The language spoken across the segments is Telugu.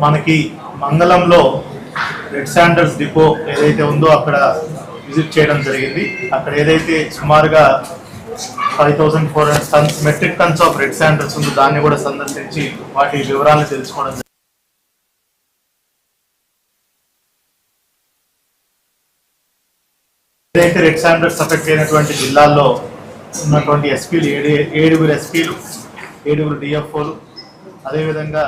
మనకి మంగళంలో రెడ్ శాండర్స్ డిపో ఏదైతే ఉందో అక్కడ విజిట్ చేయడం జరిగింది అక్కడ ఏదైతే సుమారుగా five thousand four hundred tons metric tons of red sanders ఉందో దాన్ని కూడా సందర్శించి వాటి వివరాలు తెలుసుకోవడం జరిగింది. ఏదైతే రెడ్ శాండర్స్ అఫెక్ట్ అయినటువంటి జిల్లాల్లో ఉన్నటువంటి ఎస్పీలు ఏడు ఏడుగురు ఎస్పీలు ఏడుగురు డిఎఫ్ఓలు అదేవిధంగా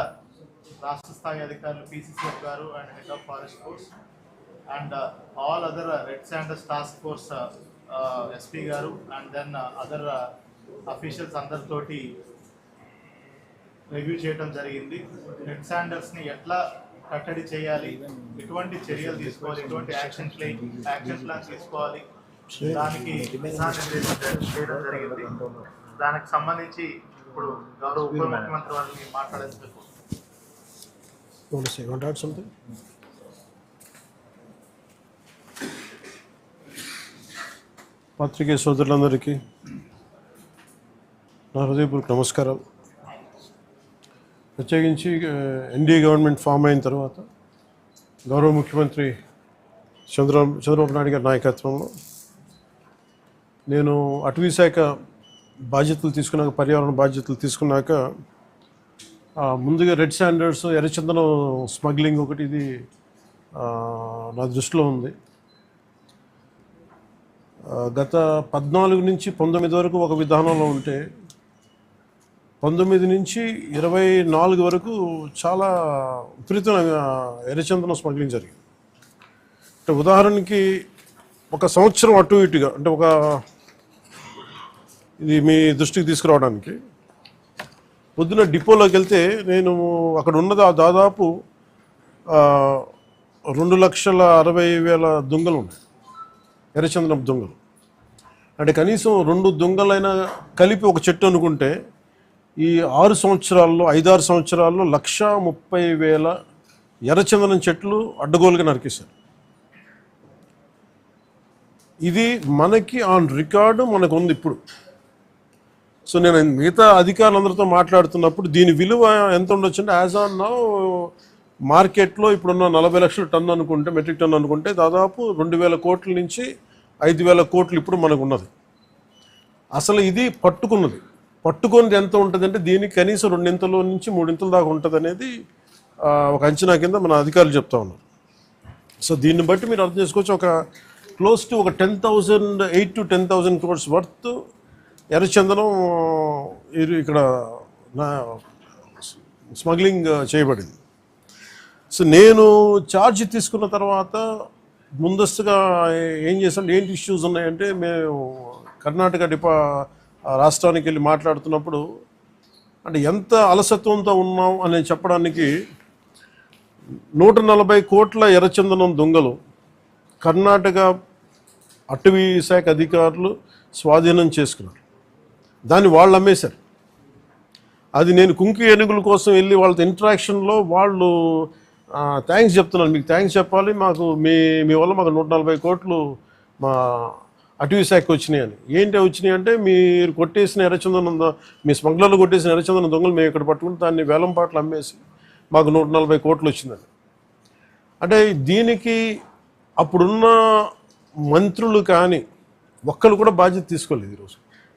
రాష్ట్ర స్థాయి అధికారులు పిసిసిఎఫ్ గారు and head of forest force and all other red sanders task force SP గారు అండ్ దెన్ అదర్ అఫీషియల్స్ అందరితోటి రివ్యూ చేయడం జరిగింది. రెడ్ శాండర్స్ని ఎట్లా కట్టడి చేయాలి? ఎటువంటి చర్యలు తీసుకోవాలి? ఎటువంటి యాక్షన్ ప్లే యాక్షన్ ప్లాన్ తీసుకోవాలి? దానికి దిశానిర్దేశం చేయడం జరిగింది. దానికి సంబంధించి ఇప్పుడు గౌరవ ఉప ముఖ్యమంత్రి వారిని మాట్లాడేందుకు You want to say, you want to add something? పాత్రికేయ సోదరులందరికీ నా హృదయపూర్వక నమస్కారం ప్రత్యేకించి ఎన్డీఏ గవర్నమెంట్ ఫామ్ అయిన తర్వాత గౌరవ ముఖ్యమంత్రి చంద్ర చంద్రబాబు నాయుడు గారి నాయకత్వంలో నేను అటవీ శాఖ బాధ్యతలు తీసుకున్నాక పర్యావరణ బాధ్యతలు తీసుకున్నాక ముందుగా రెడ్ శాండర్స్ ఎర్రచందనం స్మగ్లింగ్ ఒకటి ఇది నా దృష్టిలో ఉంది. గత పద్నాలుగు నుంచి పంతొమ్మిది వరకు ఒక విధానంలో ఉంటే పంతొమ్మిది నుంచి ఇరవై నాలుగు వరకు చాలా విపరీతమైన ఎర్రచందనం స్మగ్లింగ్ జరిగింది. అంటే ఉదాహరణకి ఒక సంవత్సరం అటు ఇటుగా అంటే ఒక ఇది మీ దృష్టికి తీసుకురావడానికి పొద్దున డిపోలోకి వెళ్తే నేను అక్కడ ఉన్నది ఆ దాదాపు రెండు లక్షల అరవై వేల దొంగలు ఉన్నాయి. ఎర్రచందనం దొంగలు. అంటే కనీసం రెండు దొంగలైనా కలిపి ఒక చెట్టు అనుకుంటే ఈ ఆరు సంవత్సరాల్లో ఐదారు సంవత్సరాల్లో లక్ష ముప్పై వేల ఎర్రచందనం చెట్లు అడ్డగోలుగా నరికేశారు. ఇది మనకి ఆన్ రికార్డు మనకు ఉంది ఇప్పుడు. సో నేను మిగతా అధికారులందరితో మాట్లాడుతున్నప్పుడు దీని విలువ ఎంత ఉండొచ్చు అంటే యాజ్ ఆన్ నౌ మార్కెట్లో ఇప్పుడున్న నలభై లక్షల టన్ను అనుకుంటే మెట్రిక్ టన్ అనుకుంటే దాదాపు రెండు వేల కోట్ల నుంచి ఐదు వేల కోట్లు ఇప్పుడు మనకు ఉన్నది అసలు ఇది పట్టుకున్నది. పట్టుకున్నది ఎంత ఉంటుందంటే దీనికి కనీసం రెండింతల నుంచి మూడింతల దాకా ఉంటుంది అనేది ఒక అంచనా కింద మన అధికారులు చెప్తా ఉన్నారు. సో దీన్ని బట్టి మీరు అర్థం చేసుకోవచ్చు ఒక క్లోజ్ టు ఒక ten thousand eight to ten thousand crores worth ఎర్రచందనం ఇక్కడ నా స్మగ్లింగ్ చేయబడింది. సో నేను ఛార్జ్ తీసుకున్న తర్వాత ముందస్తుగా ఏం చేశాను ఏంటి ఇష్యూస్ ఉన్నాయంటే మేము కర్ణాటక డిపా రాష్ట్రానికి వెళ్ళి మాట్లాడుతున్నప్పుడు అంటే ఎంత అలసత్వంతో ఉన్నాం అని చెప్పడానికి నూట నలభై కోట్ల ఎర్రచందనం దొంగలు కర్ణాటక అటవీ శాఖ అధికారులు స్వాధీనం చేసుకున్నారు. దాన్ని వాళ్ళు అమ్మేశారు అది నేను కుంకి ఏనుగుల కోసం వెళ్ళి వాళ్ళతో ఇంటరాక్షన్లో వాళ్ళు థ్యాంక్స్ చెప్తున్నాను మీకు థ్యాంక్స్ చెప్పాలి. మాకు మీ మీ వల్ల మాకు నూట నలభై కోట్లు మా అటవీ శాఖకి వచ్చినాయి అని. ఏంటి వచ్చినాయి అంటే మీరు కొట్టేసిన ఎర్రచందనం మీ స్మగ్లర్లు కొట్టేసిన ఎర్రచందనం దొంగలు మేము ఇక్కడ పట్టుకుని దాన్ని వేలం పాటలు అమ్మేసి మాకు నూట నలభై కోట్లు వచ్చిందని. అంటే దీనికి అప్పుడున్న మంత్రులు కానీ ఒక్కరు కూడా బాధ్యత తీసుకోలేదు ఈరోజు.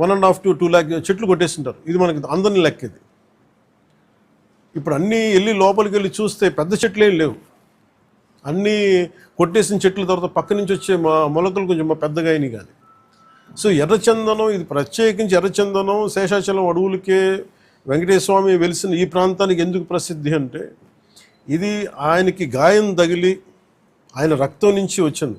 one and half to two lakh చెట్లు కొట్టేసింటారు. ఇది మనకి అందరినీ లెక్క ఇది ఇప్పుడు అన్నీ వెళ్ళి లోపలికి వెళ్ళి చూస్తే పెద్ద చెట్లు ఏం లేవు. అన్నీ కొట్టేసిన చెట్ల తర్వాత పక్క నుంచి వచ్చే మా మొలకలు కొంచెం మా పెద్దగా అయినాయి కానీ. సో ఎర్రచందనం ఇది ప్రత్యేకించి ఎర్రచందనం శేషాచలం అడవులకే వెంకటేశ్వర స్వామి వెలిసిన ఈ ప్రాంతానికి ఎందుకు ప్రసిద్ధి అంటే ఇది ఆయనకి గాయం తగిలి ఆయన రక్తం నుంచి వచ్చింది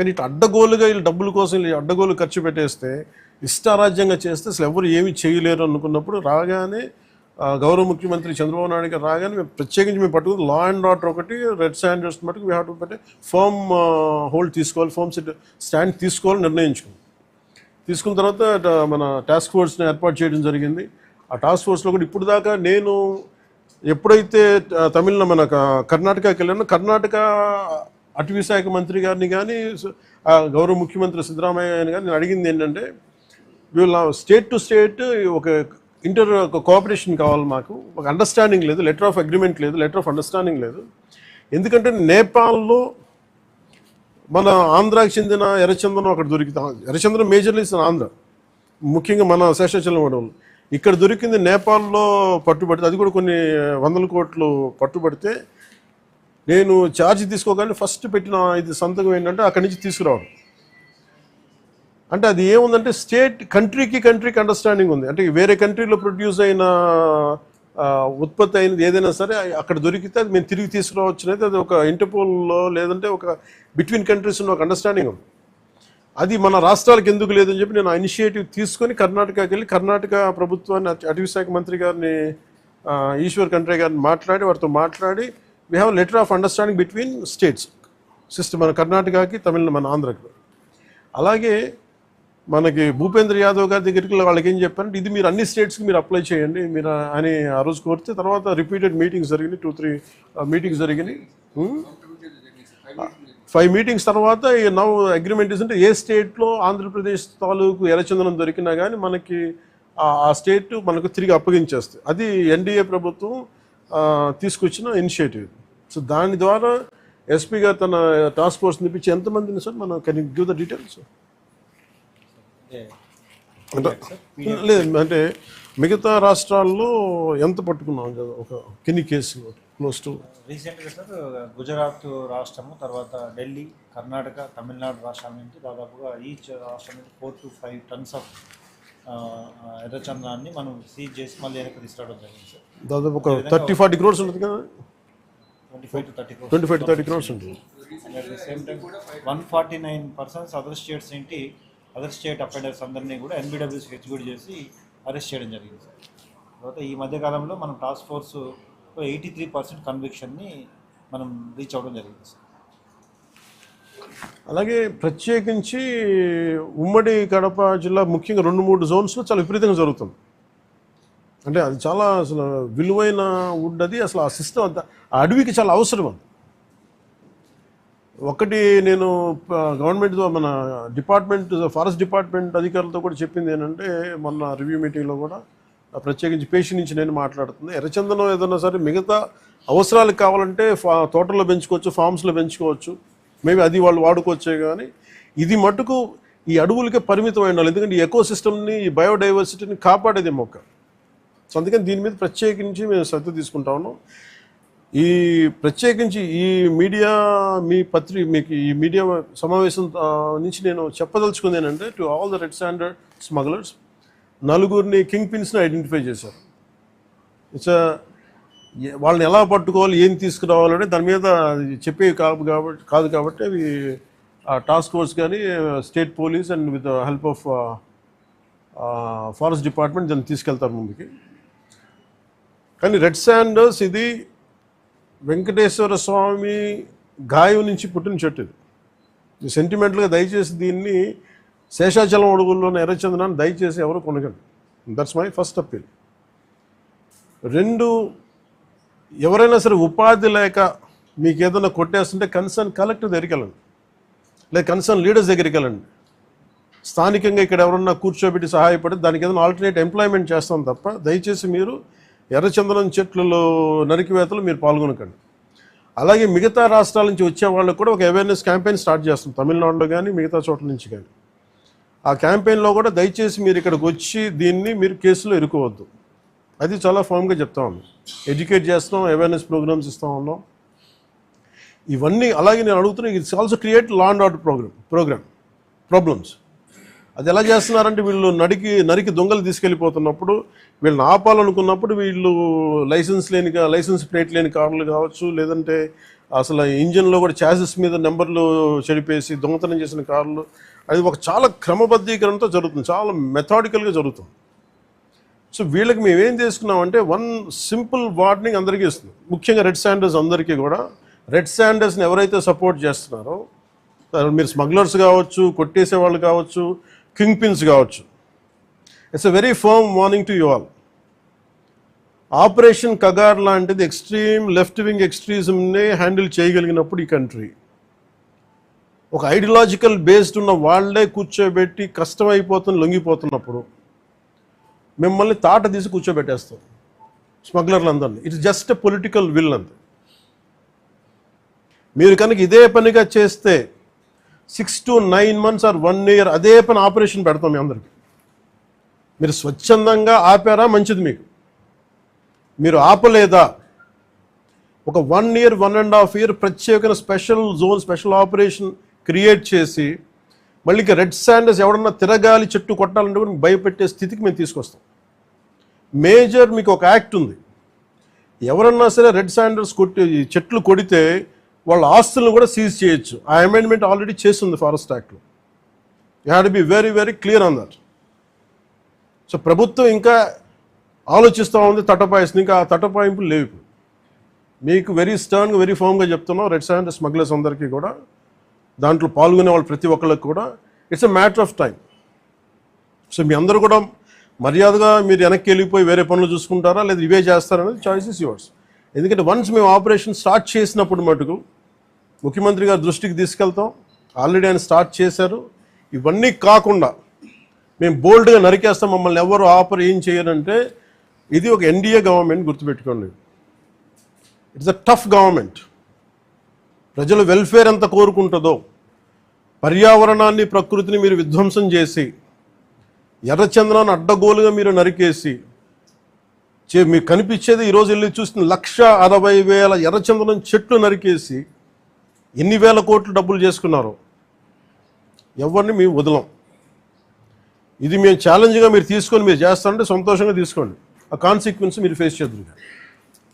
కానీ ఇటు అడ్డగోలుగా వీళ్ళు డబ్బుల కోసం వీళ్ళు అడ్డగోలు ఖర్చు పెట్టేస్తే ఇష్టారాజ్యంగా చేస్తే అసలు ఎవరు ఏమీ చేయలేరు అనుకున్నప్పుడు రాగానే గౌరవ ముఖ్యమంత్రి చంద్రబాబు నాయుడు గారు రాగానే మేము ప్రత్యేకించి మేము పట్టుకుని లా అండ్ ఆర్డర్ ఒకటి రెడ్ స్టాండర్డ్స్ మటుకు వీ హ్యావ్ టు పెట్టే ఫామ్ హోల్డ్ తీసుకోవాలి ఫర్మ్ స్టాండ్ తీసుకోవాలని నిర్ణయించుకున్నాం. తీసుకున్న తర్వాత మన టాస్క్ ఫోర్స్ని ఏర్పాటు చేయడం జరిగింది. ఆ టాస్క్ ఫోర్స్లో కూడా ఇప్పుడు దాకా నేను ఎప్పుడైతే తమిళ మన కర్ణాటకకి వెళ్ళానో కర్ణాటక అటవీ శాఖ మంత్రి గారిని కానీ గౌరవ ముఖ్యమంత్రి సిద్ధరామయ్య గారిని కానీ నేను అడిగింది ఏంటంటే వీళ్ళ స్టేట్ టు స్టేట్ ఒక ఇంటర్ ఒక కోఆపరేషన్ కావాలి మాకు. ఒక అండర్స్టాండింగ్ లేదు లెటర్ ఆఫ్ అగ్రిమెంట్ లేదు లెటర్ ఆఫ్ అండర్స్టాండింగ్ లేదు. ఎందుకంటే నేపాల్లో మన ఆంధ్రాకి చెందిన ఎర్రచందనం అక్కడ దొరికితే ఎర్రచందనం మేజర్లీస్ ఆంధ్ర. ముఖ్యంగా మన శేషాచలం వాళ్ళు ఇక్కడ దొరికింది నేపాల్లో పట్టుబడితే అది కూడా కొన్ని వందల కోట్లు పట్టుబడితే నేను ఛార్జ్ తీసుకోగానే ఫస్ట్ పెట్టిన ఇది సంతకం ఏంటంటే అక్కడి నుంచి తీసుకురావడం. అంటే అది ఏముందంటే స్టేట్ కంట్రీకి కంట్రీకి అండర్స్టాండింగ్ ఉంది. అంటే వేరే కంట్రీలో ప్రొడ్యూస్ అయిన ఉత్పత్తి అయినది ఏదైనా సరే అక్కడ దొరికితే అది మేము తిరిగి తీసుకురావచ్చు అది ఒక ఇంటర్పోల్లో లేదంటే ఒక బిట్వీన్ కంట్రీస్ ఉన్న ఒక అండర్స్టాండింగ్ ఉంది. అది మన రాష్ట్రాలకు ఎందుకు లేదని చెప్పి నేను ఇనిషియేటివ్ తీసుకొని కర్ణాటకకి వెళ్ళి కర్ణాటక ప్రభుత్వాన్ని అటవీ శాఖ మంత్రి గారిని ఈశ్వర్ కంట్రీ గారిని మాట్లాడి వారితో మాట్లాడి we have letter of understanding between states system మన కర్ణాటకకి తమిళ మన ఆంధ్రకి. అలాగే మనకి భూపేంద్ర యాదవ్ గారి దగ్గరికి వాళ్ళకి ఏం చెప్పారంటే ఇది మీరు అన్ని స్టేట్స్కి మీరు అప్లై చేయండి మీరు అని ఆ రోజు కోరితే తర్వాత రిపీటెడ్ మీటింగ్స్ జరిగినాయి టూ త్రీ మీటింగ్స్ జరిగినాయి. Hmm? ఫైవ్ మీటింగ్స్ తర్వాత నవ్ అగ్రిమెంట్ అంటే ఏ స్టేట్లో ఆంధ్రప్రదేశ్ తాలూకు ఎర్రచందనం దొరికినా కానీ మనకి ఆ- స్టేట్ మనకు తిరిగి అప్పగించేస్తుంది అది ఎన్డీఏ ప్రభుత్వం తీసుకొచ్చిన ఇనిషియేటివ్. సో దాని ద్వారా ఎస్పీ గారు తన టాస్క్ ఫోర్స్ నిపించి ఎంతమందిని సార్? మనం కెన్ గివ్ ద డీటెయిల్స్? అంటే లేదు అంటే మిగతా రాష్ట్రాల్లో ఎంత పట్టుకున్నాం? కదా ఒక కిన్ని కేసులు క్లోజ్ టు రీసెంట్గా సార్ గుజరాత్ రాష్ట్రము తర్వాత ఢిల్లీ కర్ణాటక తమిళనాడు రాష్ట్రాల నుంచి దాదాపుగా ఈచ్ రాష్ట్రం నుంచి four to five tons of ఎర్రచంద్రాన్ని మనం సీజ్ చేసి మళ్ళీ వెనక్కి తీసుకురావడం జరిగింది సార్. దాదాపు ఒక థర్టీ ఫార్టీ క్రోర్స్ ఉంటుంది కదా? Twenty five to thirty twenty five thirty crores ఉంటుంది. At the same time one forty nine persons other states ఏంటి అదర్ స్టేట్ అఫెండర్స్ అందరినీ కూడా ఎన్బిడబ్ల్యూస్ హెచ్బిడి చేసి అరెస్ట్ చేయడం జరిగింది సార్. తర్వాత ఈ మధ్య కాలంలో మనం task force eighty three percent కన్విక్షన్ని మనం రీచ్ అవ్వడం జరిగింది సార్. అలాగే ప్రత్యేకించి ఉమ్మడి కడప జిల్లా ముఖ్యంగా రెండు మూడు జోన్స్లో చాలా విపరీతంగా జరుగుతుంది. అంటే అది చాలా అసలు విలువైన వుడ్ అది అసలు ఆ సిస్టమ్ అంత ఆ అడవికి చాలా అవసరం అది. ఒకటి నేను గవర్నమెంట్ మన డిపార్ట్మెంట్ ఫారెస్ట్ డిపార్ట్మెంట్ అధికారులతో కూడా చెప్పింది ఏంటంటే మొన్న రివ్యూ మీటింగ్లో కూడా ప్రత్యేకించి పేషి నుంచి నేను మాట్లాడుతుంది. ఎర్రచందనం ఏదైనా సరే మిగతా అవసరాలకు కావాలంటే ఫా తోటల్లో పెంచుకోవచ్చు ఫామ్స్లో పెంచుకోవచ్చు. మేబీ అది వాళ్ళు వాడుకోవచ్చే కానీ ఇది మటుకు ఈ అడవులకే పరిమితం అయి ఎందుకంటే ఈ ఎకో సిస్టమ్ని ఈ బయోడైవర్సిటీని కాపాడేది మొక్క. సో అందుకని దీని మీద ప్రత్యేకించి మేము శ్రద్ధ తీసుకుంటా ఉన్నాం. ఈ ప్రత్యేకించి ఈ మీడియా మీ పత్రి మీకు ఈ మీడియా సమావేశం నుంచి నేను చెప్పదలుచుకుంది ఏంటంటే to all the red standard smugglers నలుగురిని కింగ్ పిన్స్ని ఐడెంటిఫై చేశారు. ఇట్స్ వాళ్ళని ఎలా పట్టుకోవాలి ఏం తీసుకురావాలని దాని మీద అది చెప్పేవి కాదు కాబట్టి కాదు కాబట్టి అవి టాస్క్ ఫోర్స్ కానీ state police and with help of forest department దాన్ని తీసుకెళ్తారు ముందుకి. కానీ రెడ్ శాండర్స్ ఇది వెంకటేశ్వర స్వామి గాయం నుంచి పుట్టిన చెట్టు ఇది. ఇది సెంటిమెంటల్గా దయచేసి దీన్ని శేషాచలం అడుగుల్లోని ఎర్రచందనాన్ని దయచేసి ఎవరు కొనగండి దట్స్ మై ఫస్ట్ అప్పీల్ రెండు ఎవరైనా సరే ఉపాధి లేక మీకు ఏదైనా కొట్టేస్తుంటే కన్సర్న్ కలెక్టర్ దగ్గరికి వెళ్ళండి. లేదా కన్సర్న్ లీడర్స్ దగ్గరికి వెళ్ళండి. స్థానికంగా ఇక్కడ ఎవరన్నా కూర్చోబెట్టి సహాయపడి దానికి ఏదైనా ఆల్టర్నేట్ ఎంప్లాయ్మెంట్ చేస్తాం తప్ప దయచేసి మీరు ఎర్రచందనం చెట్లలో నరికివేతలు మీరు పాల్గొనకండి. అలాగే మిగతా రాష్ట్రాల నుంచి వచ్చే వాళ్ళకు కూడా ఒక అవేర్నెస్ క్యాంపెయిన్ స్టార్ట్ చేస్తాం. తమిళనాడులో కానీ మిగతా చోట్ల నుంచి కానీ ఆ క్యాంపెయిన్లో కూడా దయచేసి మీరు ఇక్కడికి వచ్చి దీన్ని మీరు కేసులో ఇరుకోవద్దు. అది చాలా ఫామ్గా చెప్తా ఉన్నాం ఎడ్యుకేట్ చేస్తాం అవేర్నెస్ ప్రోగ్రామ్స్ ఇస్తా ఉన్నాం ఇవన్నీ అలాగే నేను అడుగుతున్నా it's also create law and order program program problems అది ఎలా చేస్తున్నారంటే వీళ్ళు నడికి నరికి దొంగలు తీసుకెళ్ళిపోతున్నప్పుడు వీళ్ళని ఆపాలనుకున్నప్పుడు వీళ్ళు లైసెన్స్ లేని కా- లైసెన్స్ ప్లేట్ లేని కార్లు కావచ్చు లేదంటే అసలు ఇంజన్లో కూడా ఛాసెస్ మీద నెంబర్లు చెడిపేసి దొంగతనం చేసిన కార్లు. అది ఒక చాలా క్రమబద్ధీకరణతో జరుగుతుంది చాలా మెథాడికల్గా జరుగుతుంది. సో వీళ్ళకి మేమేం చేసుకున్నామంటే వన్ సింపుల్ వార్నింగ్ అందరికీ ఇస్తుంది ముఖ్యంగా రెడ్ శాండర్స్ అందరికీ కూడా. రెడ్ శాండర్స్ని ఎవరైతే సపోర్ట్ చేస్తున్నారో మీరు స్మగ్లర్స్ కావచ్చు కొట్టేసే వాళ్ళు కావచ్చు కింగ్ పిన్స్ కావచ్చు. It's a very firm warning to you all operation Kagar లాంటిది ఎక్స్ట్రీమ్ లెఫ్ట్ వింగ్ ఎక్స్ట్రీజంని హ్యాండిల్ చేయగలిగినప్పుడు ఈ కంట్రీ. ఒక ఐడియలాజికల్ బేస్డ్ ఉన్న వాళ్ళే కూర్చోబెట్టి కష్టమైపోతున్న లొంగిపోతున్నప్పుడు మిమ్మల్ని తాట తీసి కూర్చోబెట్టేస్తాం స్మగ్లర్లందరినీ. ఇట్స్ జస్ట్ పొలిటికల్ విల్ అంతే. మీరు కనుక ఇదే పనిగా చేస్తే six to nine months or one year అదే పని ఆపరేషన్ పెడతాం మీ అందరికి. మీరు స్వచ్ఛందంగా ఆపారా? మంచిది మీకు. మీరు ఆపలేదా? ఒక one year one and half year ప్రత్యేకమైన special zone special operation create చేసి మళ్ళీ రెడ్ శాండర్స్ ఎవడన్నా తిరగాలి చెట్టు కొట్టాలంటే భయపెట్టే స్థితికి మేము తీసుకొస్తాం. మేజర్ మీకు ఒక యాక్ట్ ఉంది. ఎవరన్నా సరే రెడ్ శాండర్స్ కొట్టి చెట్లు కొడితే వాళ్ళ ఆస్తులను కూడా సీజ్ చేయొచ్చు. ఆ అమెండ్మెంట్ ఆల్రెడీ చేస్తుంది ఫారెస్ట్ యాక్ట్లో. You had be very very clear on that so ప్రభుత్వం ఇంకా ఆలోచిస్తూ ఉంది తటపాయిస్తుంది ఇంకా ఆ తటపాయింపులు లేవు ఇప్పుడు. మీకు వెరీ స్టర్న్గా వెరీ ఫామ్గా చెప్తున్నాం రెడ్ శాండర్ స్మగ్లర్స్ అందరికీ కూడా దాంట్లో పాల్గొనే వాళ్ళు ప్రతి ఒక్కళ్ళకి కూడా. It's a matter of time so మీ అందరూ కూడా మర్యాదగా మీరు వెనక్కి వెళ్ళిపోయి వేరే పనులు చూసుకుంటారా? లేదా ఇవే చేస్తారనేది చాయిస్ ఇస్ యువర్స్ ఎందుకంటే వన్స్ మేము ఆపరేషన్ స్టార్ట్ చేసినప్పుడు మటుకు ముఖ్యమంత్రి గారి దృష్టికి తీసుకెళ్తాం. ఆల్రెడీ ఆయన స్టార్ట్ చేశారు. ఇవన్నీ కాకుండా మేము బోల్డ్గా నరికేస్తాం. మమ్మల్ని ఎవరు ఆపర్ ఏం చేయరంటే ఇది ఒక ఎన్డీఏ గవర్నమెంట్ గుర్తుపెట్టుకోండి. ఇట్స్ అ టఫ్ గవర్నమెంట్ ప్రజల వెల్ఫేర్ ఎంత కోరుకుంటుందో పర్యావరణాన్ని ప్రకృతిని మీరు విధ్వంసం చేసి ఎర్రచంద్రాన్ని అడ్డగోలుగా మీరు నరికేసి చే మీకు కనిపించేది ఈరోజు వెళ్ళి చూస్తున్న లక్ష అరవై వేల ఎర్రచందనం చెట్లు నరికేసి ఎన్ని వేల కోట్లు డబ్బులు చేసుకున్నారు ఎవరిని మేము వదలం. ఇది మేము ఛాలెంజ్గా మీరు తీసుకొని మీరు చేస్తారంటే సంతోషంగా తీసుకోండి. ఆ కాన్సిక్వెన్స్ మీరు ఫేస్ చేద్దరు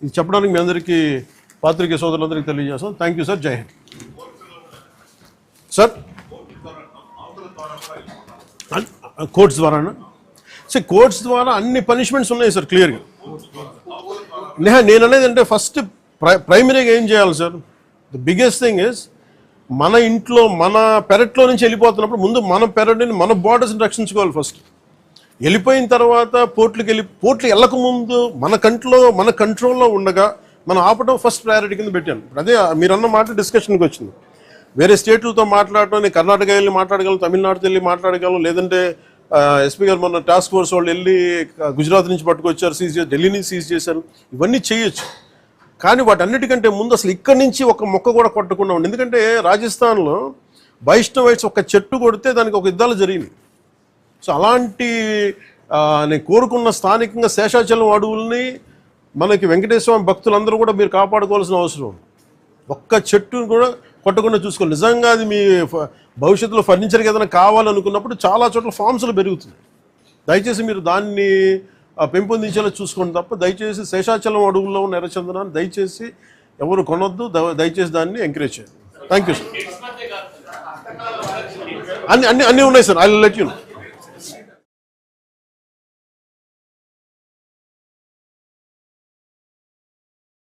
ఇది చెప్పడానికి మీ అందరికీ పాత్రికే సోదరులందరికీ తెలియజేస్తాం. Thank you sir Jai Hind. Sir? Courts ద్వారానా? Sir courts ద్వారా అన్ని పనిష్మెంట్స్ ఉన్నాయి సార్ క్లియర్గా. నేహా నేను అనేది అంటే ఫస్ట్ ప్రైమరీగా ఏం చేయాలి sir? The biggest thing is మన ఇంట్లో మన పెరట్లో నుంచి వెళ్ళిపోతున్నప్పుడు ముందు మన పెరటిని మన బార్డర్స్ని రక్షించుకోవాలి ఫస్ట్ వెళ్ళిపోయిన తర్వాత పోర్ట్లకు వెళ్ళి పోర్ట్లు వెళ్ళకముందు మన కంట్లో మన కంట్రోల్లో ఉండగా మనం ఆపడం ఫస్ట్ ప్రయారిటీ కింద పెట్టాను. అదే మీరు అన్న మాట డిస్కషన్కి వచ్చింది. వేరే స్టేట్లతో మాట్లాడటం నేను కర్ణాటక వెళ్ళి మాట్లాడగలను తమిళనాడుతో వెళ్ళి మాట్లాడగలను లేదంటే ఎస్పీ గారు మొన్న టాస్క్ ఫోర్స్ వాళ్ళు వెళ్ళి గుజరాత్ నుంచి పట్టుకొచ్చారు సీజ్ చేసి ఢిల్లీ నుంచి సీజ్ చేశారు. ఇవన్నీ చేయొచ్చు. కానీ వాటన్నిటికంటే ముందు అసలు ఇక్కడి నుంచి ఒక మొక్క కూడా కొట్టకుండా ఉండి ఎందుకంటే రాజస్థాన్లో వైష్ణవైట్స్ ఒక చెట్టు కొడితే దానికి ఒక యుద్ధాలు జరిగింది సో అలాంటి నేను కోరుకున్న స్థానికంగా శేషాచలం అడవుల్ని మనకి వెంకటేశ్వర స్వామి భక్తులందరూ కూడా మీరు కాపాడుకోవాల్సిన అవసరం ఒక్క చెట్టును కూడా పట్టకుండా చూసుకోవాలి నిజంగా అది మీ ఫ- భవిష్యత్తులో ఫర్నిచర్కి ఏదైనా కావాలనుకున్నప్పుడు చాలా చోట్ల ఫామ్స్లు పెరుగుతుంది దయచేసి మీరు దాన్ని పెంపొందించేలా చూసుకోండి తప్ప దయచేసి శేషాచలం అడుగుల్లో ఉన్న ఎర్రచందనాన్ని దయచేసి ఎవరు కొనొద్దు. దయచేసి దాన్ని ఎంకరేజ్ చేయండి. థ్యాంక్ యూ సార్ అన్ని అన్ని అన్నీ ఉన్నాయి సార్ ఐ లెట్ యూ